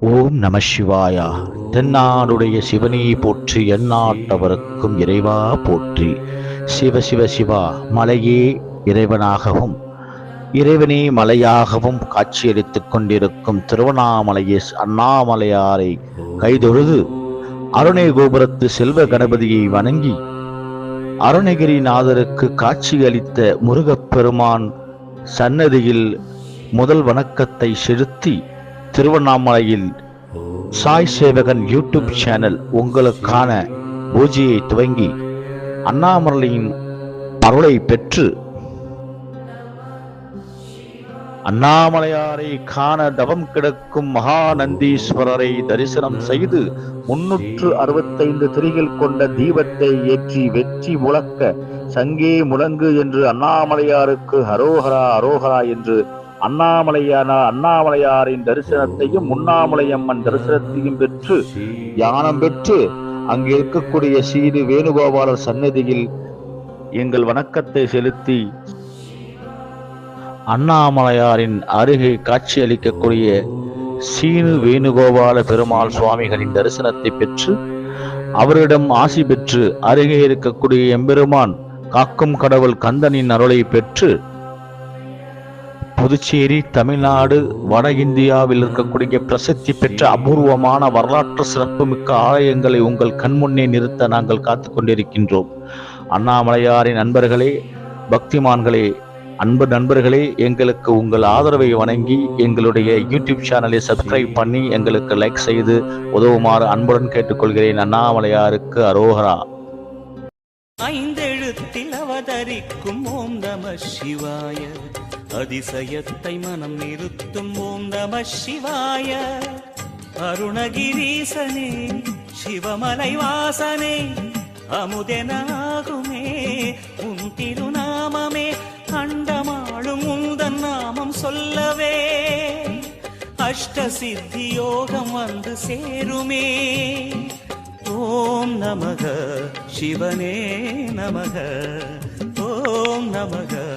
ஓம் நம சிவாயா. தென்னாடுடைய சிவனே போற்றி எந்நாட்டவருக்கும் இறைவா போற்றி. சிவ சிவ சிவா மலையே இறைவனாகவும் இறைவனே மலையாகவும் காட்சியளித்துக் கொண்டிருக்கும் திருவண்ணாமலையே அண்ணாமலையாரை கைதொழுது அருணை கோபுரத்து செல்வ கணபதியை வணங்கி அருணகிரிநாதருக்கு காட்சியளித்த முருகப்பெருமான் சன்னதியில் முதல் வணக்கத்தை செலுத்தி திருவண்ணாமலையில் சாய் சேவகன் யூடியூப் சேனல் உங்களுக்கான பூஜையை துவங்கி அண்ணாமலையின் அருளை பெற்று அண்ணாமலையாரை காண தவம் கிடக்கும் மகாநந்தீஸ்வரரை தரிசனம் செய்து முன்னூற்று அறுபத்தைந்து திரிகள் கொண்ட தீபத்தை ஏற்றி வெற்றி முழக்க சங்கே முழங்கு என்று அண்ணாமலையாருக்கு ஹரோஹரா அரோஹரா என்று அண்ணாமலையான அண்ணாமலையாரின் தரிசனத்தையும் முன்னாமலையம்மன் தரிசனத்தையும் பெற்று தியானம் பெற்று அங்கு இருக்கக்கூடிய சீடு வேணுகோபாலர் சன்னதியில் எங்கள் வணக்கத்தை செலுத்தி அண்ணாமலையாரின் அருகே காட்சியளிக்கக்கூடிய சீனு வேணுகோபால பெருமாள் சுவாமிகளின் தரிசனத்தை பெற்று அவரிடம் ஆசி பெற்று அருகே இருக்கக்கூடிய எம்பெருமான் காக்கும் கடவுள் கந்தனின் அருளை பெற்று புதுச்சேரி தமிழ்நாடு வட இந்தியாவில் இருக்கக்கூடிய பிரசித்தி பெற்ற அபூர்வமான வரலாற்று சிறப்புமிக்க ஆலயங்களை உங்கள் கண்முன்னே நிறுத்த நாங்கள் காத்து கொண்டிருக்கின்றோம். அண்ணாமலையாரின் நண்பர்களே பக்திமான்களே அன்பு நண்பர்களே எங்களுக்கு உங்கள் ஆதரவை வணங்கி எங்களுடைய யூடியூப் சேனலை சப்ஸ்கிரைப் பண்ணி எங்களுக்கு லைக் செய்து உதவுமாறு அன்புடன் கேட்டுக்கொள்கிறேன் அண்ணாமலையாருக்கு அரோகரா. ஐந்தெழுத்தில் அவதரிக்கும் ஓம் நம சிவாய. அதிசயத்தை மனம் நிறுத்தும் ஓம் நம சிவாய. அருணகிரீசனே சிவமலை வாசனே அமுதனாகுமே உன் திருநாமமே அண்டமாளும் உந்தன் நாமம் சொல்லவே. அஷ்ட சித்தி யோகம் வந்து சேருமே. ஓம் நமக சிவனே நமக ஓம் நமக.